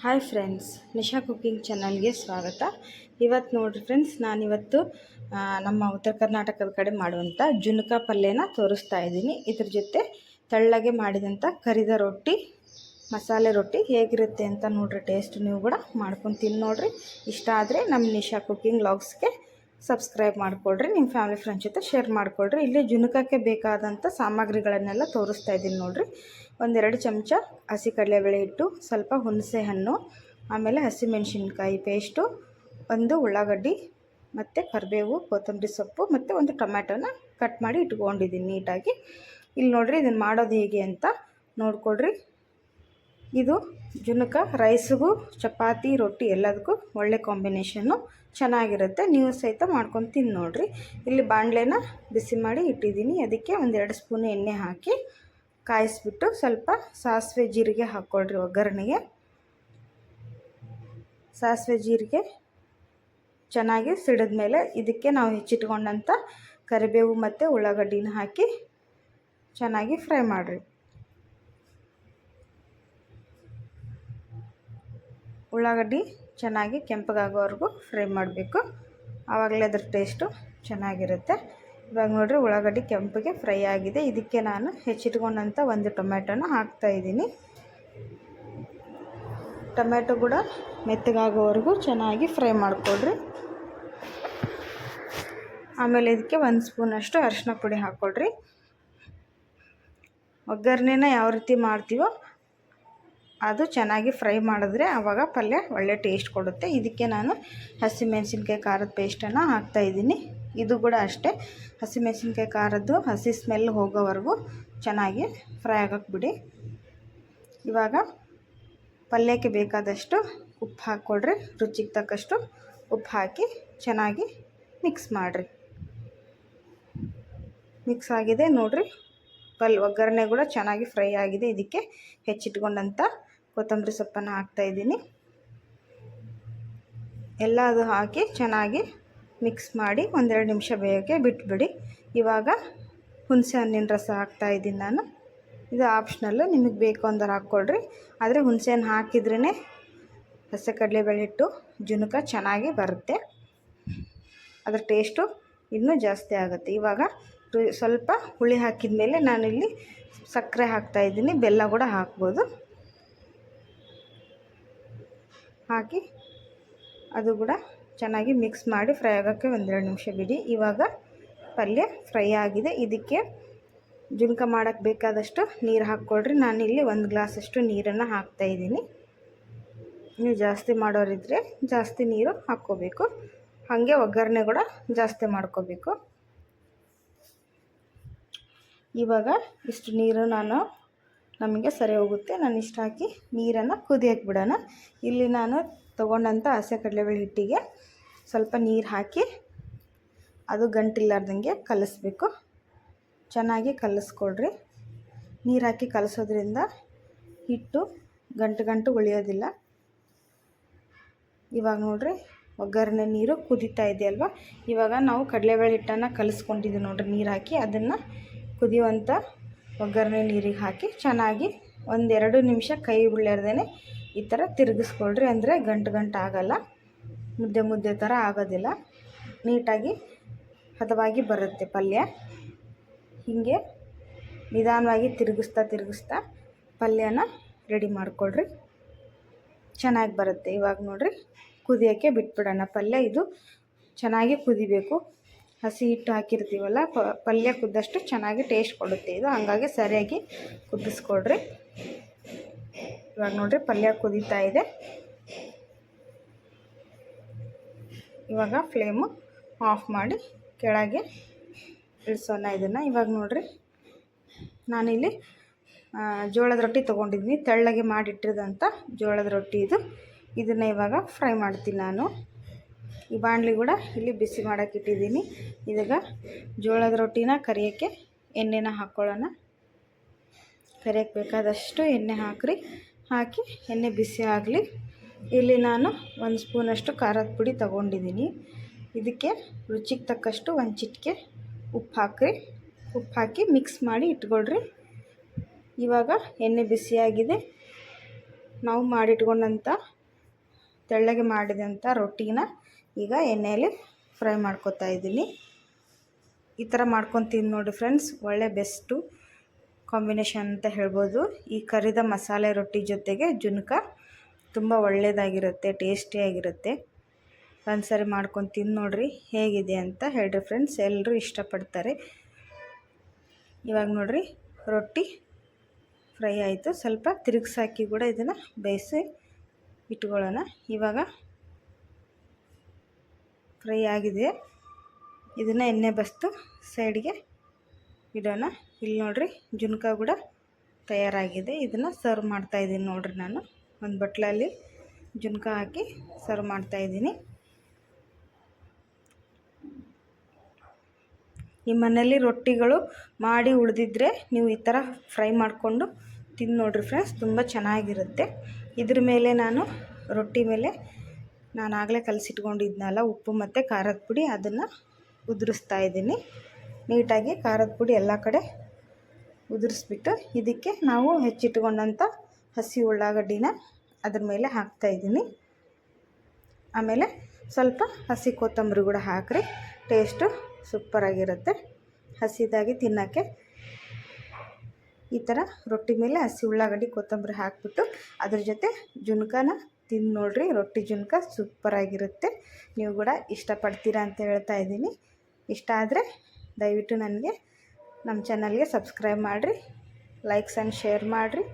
Hi friends, Nisha cooking ಚಾನಲ್ಗೆ ಸ್ವಾಗತ. ಇವತ್ತು ನೋಡಿರಿ ಫ್ರೆಂಡ್ಸ್, ನಾನಿವತ್ತು ನಮ್ಮ ಉತ್ತರ ಕರ್ನಾಟಕದ ಕಡೆ ಮಾಡುವಂಥ ಜುನಕ ಪಲ್ಯನ ತೋರಿಸ್ತಾ ಇದ್ದೀನಿ. ಇದ್ರ ಜೊತೆ ತೆಳ್ಳಗೆ ಮಾಡಿದಂಥ ಕರಿದ ರೊಟ್ಟಿ, ಮಸಾಲೆ ರೊಟ್ಟಿ ಹೇಗಿರುತ್ತೆ ಅಂತ ನೋಡಿರಿ ಟೇಸ್ಟ್ ನೀವು ಕೂಡ ಮಾಡ್ಕೊಂಡು ತಿಂದು ನೋಡಿರಿ. ಇಷ್ಟ ಆದರೆ ನಮ್ಮ ನಿಶಾ ಕುಕ್ಕಿಂಗ್ ಲಾಗ್ಸ್ಗೆ ಸಬ್ಸ್ಕ್ರೈಬ್ ಮಾಡಿಕೊಡ್ರಿ ನಿಮ್ಮ ಫ್ಯಾಮಿಲಿ ಫ್ರೆಂಡ್ಸ್ ಜೊತೆ ಶೇರ್ ಮಾಡಿಕೊಡ್ರಿ ಇಲ್ಲಿ ಜುನುಕಕ್ಕೆ ಬೇಕಾದಂಥ ಸಾಮಗ್ರಿಗಳನ್ನೆಲ್ಲ ತೋರಿಸ್ತಾ ಇದ್ದೀನಿ ನೋಡಿರಿ. ಒಂದೆರಡು ಚಮಚ ಹಸಿ ಕಡಲೆಬೇಳೆ ಹಿಟ್ಟು, ಸ್ವಲ್ಪ ಹುಣಸೆ ಹಣ್ಣು, ಆಮೇಲೆ ಹಸಿಮೆಣಸಿನ್ಕಾಯಿ ಪೇಸ್ಟು ಒಂದು ಉಳ್ಳಾಗಡ್ಡಿ ಮತ್ತು ಕರಿಬೇವು, ಕೊತ್ತಂಬರಿ ಸೊಪ್ಪು ಮತ್ತು ಒಂದು ಟೊಮ್ಯಾಟೋನ ಕಟ್ ಮಾಡಿ ಇಟ್ಕೊಂಡಿದ್ದೀನಿ ನೀಟಾಗಿ. ಇಲ್ಲಿ ನೋಡಿರಿ ಇದನ್ನು ಮಾಡೋದು ಹೇಗೆ ಅಂತ ನೋಡ್ಕೊಡ್ರಿ. ಇದು ಜುನಕ, ರೈಸ್ಗೂ, ಚಪಾತಿ, ರೊಟ್ಟಿ ಎಲ್ಲದಕ್ಕೂ ಒಳ್ಳೆ ಕಾಂಬಿನೇಷನ್ನು ಚೆನ್ನಾಗಿರುತ್ತೆ. ನೀವು ಸಹಿತ ಮಾಡ್ಕೊಂಡು ತಿಂದು ನೋಡಿರಿ. ಇಲ್ಲಿ ಬಾಣಲೆನ ಬಿಸಿ ಮಾಡಿ ಇಟ್ಟಿದ್ದೀನಿ. ಅದಕ್ಕೆ ಒಂದೆರಡು ಸ್ಪೂನ್ ಎಣ್ಣೆ ಹಾಕಿ ಕಾಯಿಸ್ಬಿಟ್ಟು ಸ್ವಲ್ಪ ಸಾಸಿವೆ ಜೀರಿಗೆ ಹಾಕ್ಕೊಳ್ರಿ ಒಗ್ಗರಣೆಗೆ. ಸಾಸಿವೆ ಜೀರಿಗೆ ಚೆನ್ನಾಗಿ ಸಿಡಿದ ಮೇಲೆ ಇದಕ್ಕೆ ನಾವು ಹೆಚ್ಚಿಟ್ಕೊಂಡಂಥ ಕರಿಬೇವು ಮತ್ತು ಉಳ್ಳಾಗಡ್ಡಿನ ಹಾಕಿ ಚೆನ್ನಾಗಿ ಫ್ರೈ ಮಾಡಿರಿ. ಉಳ್ಳಾಗಡ್ಡಿ ಚೆನ್ನಾಗಿ ಕೆಂಪಗಾಗೋವರೆಗೂ ಫ್ರೈ ಮಾಡಬೇಕು. ಆವಾಗಲೇ ಅದ್ರ ಟೇಸ್ಟು ಚೆನ್ನಾಗಿರುತ್ತೆ. ಇವಾಗ ನೋಡಿರಿ ಉಳ್ಳಾಗಡ್ಡಿ ಕೆಂಪಿಗೆ ಫ್ರೈ ಆಗಿದೆ. ಇದಕ್ಕೆ ನಾನು ಹೆಚ್ಚಿಟ್ಕೊಂಡಂಥ ಒಂದು ಟೊಮೆಟೊನ ಹಾಕ್ತಾಯಿದ್ದೀನಿ ಟೊಮೆಟೊ ಕೂಡ ಮೆತ್ತಗಾಗೋವರೆಗೂ ಚೆನ್ನಾಗಿ ಫ್ರೈ ಮಾಡಿಕೊಡ್ರಿ ಆಮೇಲೆ ಇದಕ್ಕೆ ಒಂದು ಸ್ಪೂನಷ್ಟು ಅರಶಿನ ಪುಡಿ ಹಾಕ್ಕೊಡ್ರಿ ಒಗ್ಗರಣೆನ ಯಾವ ರೀತಿ ಮಾಡ್ತೀವೋ ಅದು ಚೆನ್ನಾಗಿ ಫ್ರೈ ಮಾಡಿದ್ರೆ ಆವಾಗ ಪಲ್ಯ ಒಳ್ಳೆ ಟೇಸ್ಟ್ ಕೊಡುತ್ತೆ. ಇದಕ್ಕೆ ನಾನು ಹಸಿಮೆಣಸಿನ್ಕಾಯಿ ಖಾರದ ಪೇಸ್ಟನ್ನು ಹಾಕ್ತಾಯಿದ್ದೀನಿ ಇದು ಕೂಡ ಅಷ್ಟೇ. ಹಸಿಮೆಣಸಿನ್ಕಾಯಿ ಖಾರದ್ದು ಹಸಿ ಸ್ಮೆಲ್ ಹೋಗೋವರೆಗೂ ಚೆನ್ನಾಗಿ ಫ್ರೈ ಆಗೋಕ್ಕೆ ಬಿಡಿ. ಇವಾಗ ಪಲ್ಯಕ್ಕೆ ಬೇಕಾದಷ್ಟು ಉಪ್ಪು ಹಾಕ್ಕೊಡ್ರಿ ರುಚಿಗೆ ತಕ್ಕಷ್ಟು ಉಪ್ಪು ಹಾಕಿ ಚೆನ್ನಾಗಿ ಮಿಕ್ಸ್ ಮಾಡಿರಿ. ಮಿಕ್ಸ್ ಆಗಿದೆ ನೋಡಿರಿ. ಪಲ್ ಒಗ್ಗರಣೆ ಕೂಡ ಚೆನ್ನಾಗಿ ಫ್ರೈ ಆಗಿದೆ. ಇದಕ್ಕೆ ಹೆಚ್ಚಿಟ್ಕೊಂಡಂಥ ಕೊತ್ತಂಬರಿ ಸೊಪ್ಪನ್ನು ಹಾಕ್ತಾಯಿದ್ದೀನಿ ಎಲ್ಲ ಅದು ಹಾಕಿ ಚೆನ್ನಾಗಿ ಮಿಕ್ಸ್ ಮಾಡಿ ಒಂದೆರಡು ನಿಮಿಷ ಬೇಯೋಕ್ಕೆ ಬಿಟ್ಬಿಡಿ. ಇವಾಗ ಹುಣಸೆ ಹಣ್ಣಿನ ರಸ ಹಾಕ್ತಾಯಿದ್ದೀನಿ ನಾನು. ಇದು ಆಪ್ಷನಲ್ಲು, ನಿಮಗೆ ಬೇಕು ಅಂದ್ರೆ ಹಾಕ್ಕೊಳ್ರಿ ಆದರೆ ಹುಣಸೆ ಹಣ್ಣು ಹಾಕಿದ್ರೇ ಹಸಿ ಕಡಲೆಬೇಳೆ ಹಿಟ್ಟು, ಜುನುಕ ಚೆನ್ನಾಗಿ ಬರುತ್ತೆ. ಅದರ ಟೇಸ್ಟು ಇನ್ನೂ ಜಾಸ್ತಿ ಆಗುತ್ತೆ. ಇವಾಗ ಸ್ವಲ್ಪ ಹುಳಿ ಹಾಕಿದ ಮೇಲೆ ನಾನಿಲ್ಲಿ ಸಕ್ಕರೆ ಹಾಕ್ತಾಯಿದ್ದೀನಿ ಬೆಲ್ಲ ಕೂಡ ಹಾಕ್ಬೋದು. ಹಾಕಿ ಅದು ಕೂಡ ಚೆನ್ನಾಗಿ ಮಿಕ್ಸ್ ಮಾಡಿ ಫ್ರೈ ಆಗೋಕ್ಕೆ ಒಂದೆರಡು ನಿಮಿಷ ಬಿಡಿ. ಇವಾಗ ಪಲ್ಯ ಫ್ರೈ ಆಗಿದೆ. ಇದಕ್ಕೆ ಜುಮ್ಕ ಮಾಡೋಕ್ಕೆ ಬೇಕಾದಷ್ಟು ನೀರು ಹಾಕ್ಕೊಳ್ರಿ. ಇಲ್ಲಿ ಒಂದು ಗ್ಲಾಸಷ್ಟು ನೀರನ್ನು ಹಾಕ್ತಾಯಿದ್ದೀನಿ ನೀವು ಜಾಸ್ತಿ ಮಾಡೋರಿದ್ದರೆ ಜಾಸ್ತಿ ನೀರು ಹಾಕ್ಕೋಬೇಕು. ಹಾಗೆ ಒಗ್ಗರಣೆ ಕೂಡ ಜಾಸ್ತಿ ಮಾಡ್ಕೋಬೇಕು. ಇವಾಗ ಇಷ್ಟು ನೀರು ನಾನು ನಮಗೆ ಸರಿ ಹೋಗುತ್ತೆ. ನಾನು ಇಷ್ಟು ಹಾಕಿ ನೀರನ್ನು ಕುದಿಯಕ್ಕೆ ಬಿಡೋಣ. ಇಲ್ಲಿ ನಾನು ತೊಗೊಂಡಂಥ ಹಸೆ ಕಡಲೆಬೇಳೆ ಹಿಟ್ಟಿಗೆ ಸ್ವಲ್ಪ ನೀರು ಹಾಕಿ ಅದು ಗಂಟಿಲ್ಲಾರ್ದಂಗೆ ಕಲಿಸ್ಬೇಕು. ಚೆನ್ನಾಗಿ ಕಲಿಸ್ಕೊಳ್ರಿ. ನೀರು ಹಾಕಿ ಕಲಿಸೋದ್ರಿಂದ ಹಿಟ್ಟು ಗಂಟು ಗಂಟು ಉಳಿಯೋದಿಲ್ಲ. ಇವಾಗ ನೋಡಿರಿ, ಒಗ್ಗರಣೆ ನೀರು ಕುದೀತಾ ಇದೆ ಅಲ್ವಾ? ಇವಾಗ ನಾವು ಕಡಲೆಬೇಳೆ ಹಿಟ್ಟನ್ನು ಕಲಿಸ್ಕೊಂಡಿದ್ದೀವಿ ನೋಡಿರಿ ನೀರು ಹಾಕಿ. ಅದನ್ನು ಕುದಿಯುವಂಥ ಒಗ್ಗರಣೆ ನೀರಿಗೆ ಹಾಕಿ ಚೆನ್ನಾಗಿ ಒಂದೆರಡು ನಿಮಿಷ ಕೈ ಉಳ್ಳೇರ್ದೇ ಈ ಥರ ತಿರುಗಿಸ್ಕೊಳ್ರಿ ಅಂದರೆ ಗಂಟು ಗಂಟು ಆಗೋಲ್ಲ. ಮುದ್ದೆ ಮುದ್ದೆ ಥರ ಆಗೋದಿಲ್ಲ. ನೀಟಾಗಿ ಹದವಾಗಿ ಬರುತ್ತೆ ಪಲ್ಯ. ಹೀಗೆ ನಿಧಾನವಾಗಿ ತಿರುಗಿಸ್ತಾ ತಿರುಗಿಸ್ತಾ ಪಲ್ಯನ ರೆಡಿ ಮಾಡಿಕೊಳ್ರಿ. ಚೆನ್ನಾಗಿ ಬರುತ್ತೆ. ಇವಾಗ ನೋಡಿರಿ ಕುದಿಯೋಕ್ಕೆ ಬಿಟ್ಬಿಡೋಣ ಪಲ್ಯ. ಇದು ಚೆನ್ನಾಗಿ ಕುದಿಬೇಕು. ಹಸಿ ಹಿಟ್ಟು ಹಾಕಿರ್ತೀವಲ್ಲ ಪಲ್ಯ ಕುದ್ದಷ್ಟು ಚೆನ್ನಾಗಿ ಟೇಸ್ಟ್ ಕೊಡುತ್ತೆ ಇದು. ಹಾಗಾಗಿ ಸರಿಯಾಗಿ ಕುದಿಸ್ಕೊಳ್ರಿ ಇವಾಗ ನೋಡ್ರಿ ಪಲ್ಯ ಕುದೀತಾ ಇದೆ. ಇವಾಗ ಫ್ಲೇಮು ಆಫ್ ಮಾಡಿ ಕೆಳಗೆ ಇಳಿಸೋಣ ಇದನ್ನು. ಇವಾಗ ನೋಡ್ರಿ, ನಾನಿಲ್ಲಿ ಜೋಳದ ರೊಟ್ಟಿ ತೊಗೊಂಡಿದ್ದೀನಿ. ತೆಳ್ಳಗೆ ಮಾಡಿಟ್ಟಿರೋದಂಥ ಜೋಳದ ರೊಟ್ಟಿ ಇದು. ಇದನ್ನು ಇವಾಗ ಫ್ರೈ ಮಾಡ್ತೀನಿ ನಾನು. ಈ ಬಾಣಲಿ ಕೂಡ ಇಲ್ಲಿ ಬಿಸಿ ಮಾಡೋಕೆ ಇಟ್ಟಿದ್ದೀನಿ. ಇದಾಗ ಜೋಳದ ರೊಟ್ಟಿನ ಕರಿಯೋಕ್ಕೆ ಎಣ್ಣೆನ ಹಾಕ್ಕೊಳ್ಳೋಣ ಕರಿಯಕ್ಕೆ ಬೇಕಾದಷ್ಟು ಎಣ್ಣೆ ಹಾಕ್ರಿ. ಹಾಕಿ ಎಣ್ಣೆ ಬಿಸಿ ಆಗಲಿ. ಇಲ್ಲಿ ನಾನು ಒಂದು ಸ್ಪೂನಷ್ಟು ಖಾರದ ಪುಡಿ ತಗೊಂಡಿದ್ದೀನಿ. ಇದಕ್ಕೆ ರುಚಿಗೆ ತಕ್ಕಷ್ಟು ಒಂದು ಚಿಟಿಕೆ ಉಪ್ಪು ಹಾಕ್ರಿ. ಉಪ್ಪು ಹಾಕಿ ಮಿಕ್ಸ್ ಮಾಡಿ ಇಟ್ಕೊಳ್ರಿ. ಇವಾಗ ಎಣ್ಣೆ ಬಿಸಿಯಾಗಿದೆ. ನಾವು ಮಾಡಿಟ್ಕೊಂಡಂಥ ತೆಳ್ಳಗೆ ಮಾಡಿದಂಥ ರೊಟ್ಟಿನ ಈಗ ಎಣ್ಣೆಯಲ್ಲಿ ಫ್ರೈ ಮಾಡ್ಕೊತಾ ಇದ್ದೀನಿ. ಈ ಥರ ಮಾಡ್ಕೊಂಡು ತಿಂದು ನೋಡಿ ಫ್ರೆಂಡ್ಸ್, ಒಳ್ಳೆ ಬೆಸ್ಟು ಕಾಂಬಿನೇಷನ್ ಅಂತ ಹೇಳ್ಬೋದು. ಈ ಕರಿದ ಮಸಾಲೆ ರೊಟ್ಟಿ ಜೊತೆಗೆ ಜುನ್ಕ ತುಂಬ ಒಳ್ಳೆಯದಾಗಿರುತ್ತೆ ಟೇಸ್ಟಿಯಾಗಿರುತ್ತೆ. ಒಂದ್ಸರಿ ಮಾಡ್ಕೊಂಡು ತಿಂದು ನೋಡಿರಿ ಹೇಗಿದೆ ಅಂತ ಹೇಳ್ರಿ ಫ್ರೆಂಡ್ಸ್, ಎಲ್ಲರೂ ಇಷ್ಟಪಡ್ತಾರೆ. ಇವಾಗ ನೋಡಿರಿ ರೊಟ್ಟಿ ಫ್ರೈ ಆಯಿತು. ಸ್ವಲ್ಪ ತಿರುಗ್ಸಾಕಿ ಕೂಡ ಇದನ್ನು ಬೇಯಿಸಿ ಇಟ್ಕೊಳ್ಳೋಣ. ಇವಾಗ ಫ್ರೈ ಆಗಿದೆ. ಇದನ್ನು ಎಣ್ಣೆ ಬಸ್ತು ಸೈಡ್ಗೆ ಇಡೋಣ. ಇಲ್ಲಿ ನೋಡ್ರಿ ಜುನ್ಕ ಕೂಡ ತಯಾರಾಗಿದೆ. ಇದನ್ನು ಸರ್ವ್ ಮಾಡ್ತಾಯಿದ್ದೀನಿ ನೋಡ್ರಿ ನಾನು. ಒಂದು ಬಟ್ಲಲ್ಲಿ ಜುನ್ಕ ಹಾಕಿ ಸರ್ವ್ ಮಾಡ್ತಾಯಿದ್ದೀನಿ ನಿಮ್ಮ ಮನೇಲಿ ರೊಟ್ಟಿಗಳು ಮಾಡಿ ಉಳಿದಿದ್ರೆ ನೀವು ಈ ಥರ ಫ್ರೈ ಮಾಡಿಕೊಂಡು ತಿಂದು ನೋಡಿರಿ ಫ್ರೆಂಡ್ಸ್ ತುಂಬ ಚೆನ್ನಾಗಿರುತ್ತೆ. ಇದ್ರ ಮೇಲೆ ನಾನು ರೊಟ್ಟಿ ಮೇಲೆ ನಾನು ಆಗಲೇ ಕಲಸಿಟ್ಕೊಂಡಿದ್ನಲ್ಲ ಉಪ್ಪು ಮತ್ತು ಖಾರದ ಪುಡಿ, ಅದನ್ನು ಉದುರಿಸ್ತಾ ಇದ್ದೀನಿ. ನೀಟಾಗಿ ಖಾರದ ಪುಡಿ ಎಲ್ಲ ಕಡೆ ಉದುರಿಸ್ಬಿಟ್ಟು ಇದಕ್ಕೆ ನಾವು ಹೆಚ್ಚಿಟ್ಕೊಂಡಂಥ ಹಸಿ ಉಳ್ಳಾಗಡ್ಡಿನ ಅದ್ರ ಮೇಲೆ ಹಾಕ್ತಾಯಿದ್ದೀನಿ ಆಮೇಲೆ ಸ್ವಲ್ಪ ಹಸಿ ಕೊತ್ತಂಬರಿ ಕೂಡ ಹಾಕ್ರಿ, ಟೇಸ್ಟು ಸೂಪರಾಗಿರುತ್ತೆ. ಹಸಿದಾಗಿ ತಿನ್ನೋಕ್ಕೆ ಈ ಥರ ರೊಟ್ಟಿ ಮೇಲೆ ಹಸಿ ಉಳ್ಳಾಗಡ್ಡಿ, ಕೊತ್ತಂಬರಿ ಹಾಕಿಬಿಟ್ಟು ಅದ್ರ ಜೊತೆ ಜುನ್ಕನ ತಿಂದು ನೋಡ್ರಿ, ರೊಟ್ಟಿ ಜುನ್ಕ ಸೂಪರಾಗಿರುತ್ತೆ ನೀವು ಕೂಡ ಇಷ್ಟಪಡ್ತೀರಾ ಅಂತ ಹೇಳ್ತಾ ಇದ್ದೀನಿ. ಇಷ್ಟ ಆದರೆ ದಯವಿಟ್ಟು ನನಗೆ ನಮ್ಮ ಚಾನಲ್ಗೆ ಸಬ್ಸ್ಕ್ರೈಬ್ ಮಾಡಿರಿ ಲೈಕ್ಸ್ ಆ್ಯಂಡ್ ಶೇರ್ ಮಾಡಿರಿ.